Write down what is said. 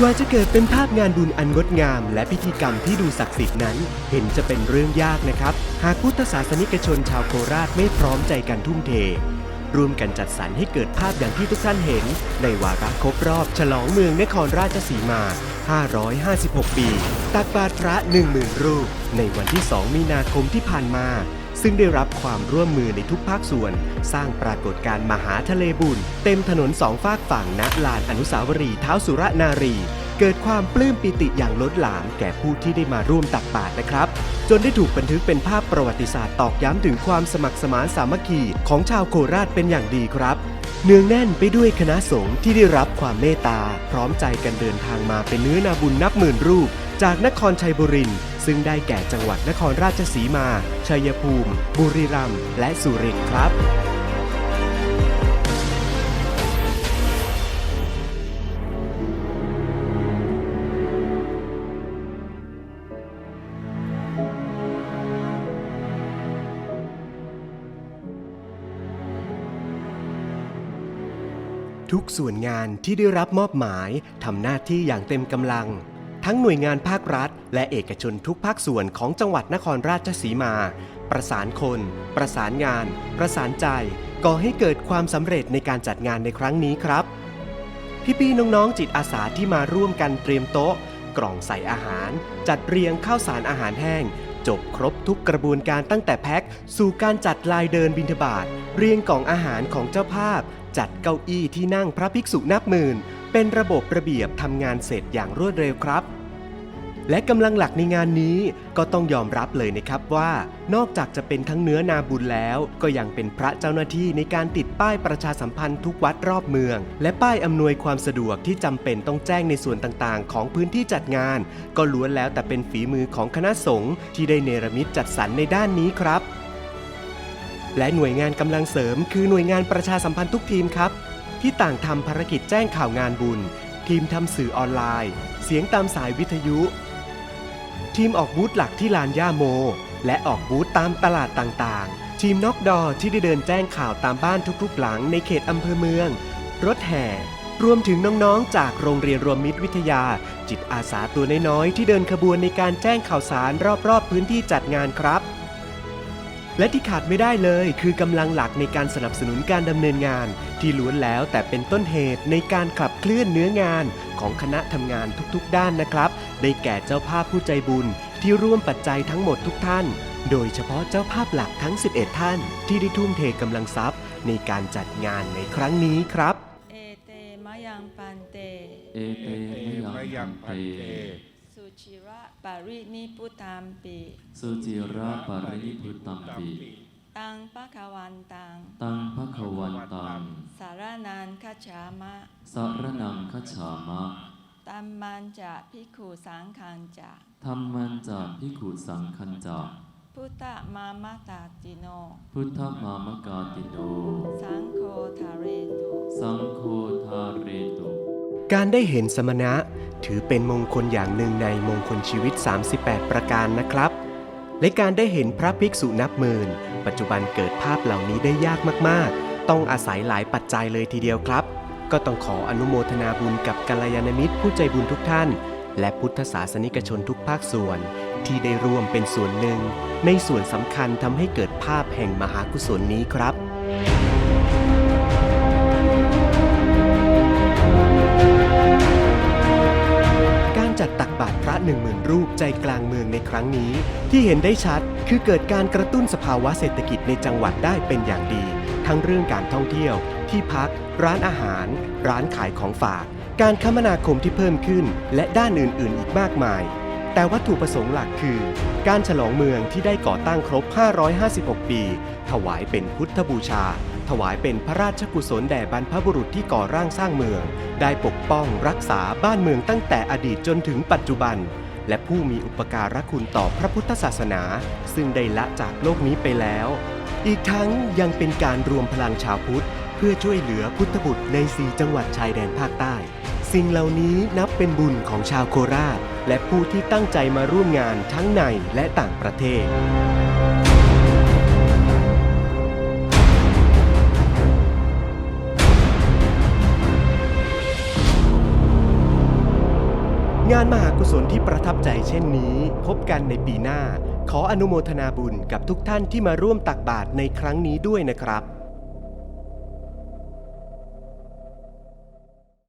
กว่าจะเกิดเป็นภาพงานบุญอันงดงาม และพิธีกรรมที่ดูศักดิ์สิทธิ์นั้น เห็นจะเป็นเรื่องยากนะครับ หากพุทธศาสนิกชนชาวโคราชไม่พร้อมใจกันทุ่มเท ร่วมกันจัดสรรให้เกิดภาพอย่างที่ทุกท่านเห็น ในวาระครบรอบ ฉลองเมืองนครราชสีมา 556 ปี ตักบาตรพระ 10,000 รูป ในวันที่ 2 มีนาคมที่ผ่านมา ซึ่งได้รับความร่วมมือในทุกภาคส่วน สร้างปรากฏการณ์มหาทะเลบุญ เต็มถนนสองฝากฝั่งณลานอนุสาวรีย์เท้าสุรนารี เกิดความปลื้มปิติอย่างล้นหลามแก่ผู้ที่ได้มาร่วมตักบาตรนะครับ จนได้ถูกบันทึกเป็นภาพประวัติศาสตร์ตอกย้ำถึงความสมัครสมานสามัคคีของชาวโคราชเป็นอย่างดีครับเนืองแน่นไปด้วยคณะสงฆ์ที่ได้รับความเมตตา พร้อมใจกันเดินทางมาเป็นเนื้อนาบุญนับหมื่นรูป จากนครชัยบุรี ซึ่งได้แก่จังหวัดนครราชสีมา ชัยภูมิ บุรีรัมย์ และสุรินทร์ครับทุกส่วนงานที่ได้รับมอบหมายทำหน้าที่อย่างเต็มกำลัง ทั้งหน่วยงานภาครัฐ และเอกชนทุกภาคส่วนของจังหวัดนครราชสีมา ประสานคน ประสานงาน ประสานใจ ก่อให้เกิดความสำเร็จในการจัดงานในครั้งนี้ครับ พี่ๆน้องๆจิตอาสาที่มาร่วมกันเตรียมโต๊ะ กล่องใส่อาหาร จัดเรียงข้าวสารอาหารแห้ง จบครบทุกกระบวนการตั้งแต่แพ็ค สู่การจัดลายเดินบิณฑบาตเรียงกล่องอาหารของเจ้าภาพ จัดเก้าอี้ที่นั่งพระภิกษุนับหมื่น เป็นระบบระเบียบทำงานเสร็จอย่างรวดเร็วครับ และกำลังหลักในงานนี้ก็ต้องยอมรับเลยนะครับว่า นอกจากจะเป็นทั้งเนื้อนาบุญแล้ว ก็ยังเป็นพระเจ้าหน้าที่ในการติดป้ายประชาสัมพันธ์ทุกวัดรอบเมือง และป้ายอำนวยความสะดวกที่จำเป็นต้องแจ้งในส่วนต่างๆ ของพื้นที่จัดงาน ก็ล้วนแล้วแต่เป็นฝีมือของคณะสงฆ์ที่ได้เนรมิตจัดสรรในด้านนี้ครับ และหน่วยงานกำลังเสริม คือหน่วยงานประชาสัมพันธ์ทุกทีมครับ ที่ต่างทำภารกิจแจ้งข่าวงานบุญ ทีมทำสื่อออนไลน์ เสียงตามสายวิทยุ ทีมออกบูธหลักที่ลานย่าโม และออกบูธตามตลาดต่างๆ ทีมน็อกดอที่ได้เดินแจ้งข่าวตามบ้านทุกๆ หลังในเขตอำเภอเมือง รถแห่ รวมถึงน้องๆ จากโรงเรียนรวมมิตรวิทยา จิตอาสาตัวน้อยๆ ที่เดินขบวนในการแจ้งข่าวสารรอบๆ พื้นที่จัดงานครับ และที่ขาดไม่ได้เลยคือกำลังหลักในการสนับสนุนการดำเนินงาน ที่ล้วนแล้วแต่เป็นต้นเหตุในการขับเคลื่อนเนื้องานของคณะทำงานทุกๆ ด้านนะครับ ได้แก่เจ้าภาพผู้ใจบุญที่ร่วมปัจจัยทั้งหมดทุกท่าน โดยเฉพาะเจ้าภาพหลักทั้ง 11 ท่าน ที่ได้ทุ่มเทกำลังทรัพย์ ในการจัดงานในครั้งนี้ครับ เอเตมะยังปันเต เอเตมะยังพันเต สุชิระปารินิพุตามปิสุจิระปารินิพุตัมปิตังปะคะวันตัง ตังภควันตัง สารนันคัจฉามะ สารนังคัจฉามะ ตัมมันจะพิกขุสังคันจะธรรมันจะพิกขุสังคันจะพุทธมามะตาติโน พุทธมามกาติโน สังโฆทาเรตุ สังโฆทาเรตุ การได้เห็นสมณะ ถือเป็นมงคลอย่างหนึ่งในมงคลชีวิต 38 ประการนะครับ และการได้เห็นพระภิกษุนับหมื่น ปัจจุบันเกิดภาพเหล่านี้ได้ยากมาก ๆ ต้องอาศัยหลายปัจจัยเลยทีเดียวครับ ก็ต้องขออนุโมทนาบุญกับกัลยาณมิตรผู้ใจบุญทุกท่าน และพุทธศาสนิกชนทุกภาคส่วน ที่ได้ร่วมเป็นส่วนหนึ่ง ในส่วนสำคัญทำให้เกิดภาพแห่งมหากุศลนี้ครับการจัดตักบาตรพระหนึ่งหมื่นรูปใจกลางเมืองในครั้งนี้ ที่เห็นได้ชัดคือเกิดการกระตุ้นสภาวะเศรษฐกิจในจังหวัดได้เป็นอย่างดี ทั้งเรื่องการท่องเที่ยว ที่พัก ร้านอาหาร ร้านขายของฝาก การคมนาคมที่เพิ่มขึ้น และด้านอื่นๆ อีกมากมาย แต่วัตถุประสงค์หลักคือ การฉลองเมืองที่ได้ก่อตั้งครบ 556 ปี ถวายเป็นพุทธบูชา ถวายเป็นพระราชกุศลแด่บรรพบุรุษที่ก่อร่างสร้างเมือง ได้ปกป้องรักษาบ้านเมืองตั้งแต่อดีตจนถึงปัจจุบัน และผู้มีอุปการะคุณต่อพระพุทธศาสนา ซึ่งได้ละจากโลกนี้ไปแล้ว อีกทั้งยังเป็นการรวมพลังชาวพุทธ เพื่อช่วยเหลือพุทธบุตรในสีจังหวัดชายแดนภาคใต้ สิ่งเหล่านี้นับเป็นบุญของชาวโคราช และผู้ที่ตั้งใจมาร่วมงานทั้งในและต่างประเทศงานมหากุศลที่ประทับใจเช่นนี้ พบกันในปีหน้า ขออนุโมทนาบุญกับทุกท่านที่มาร่วมตักบาตรในครั้งนี้ด้วยนะครับ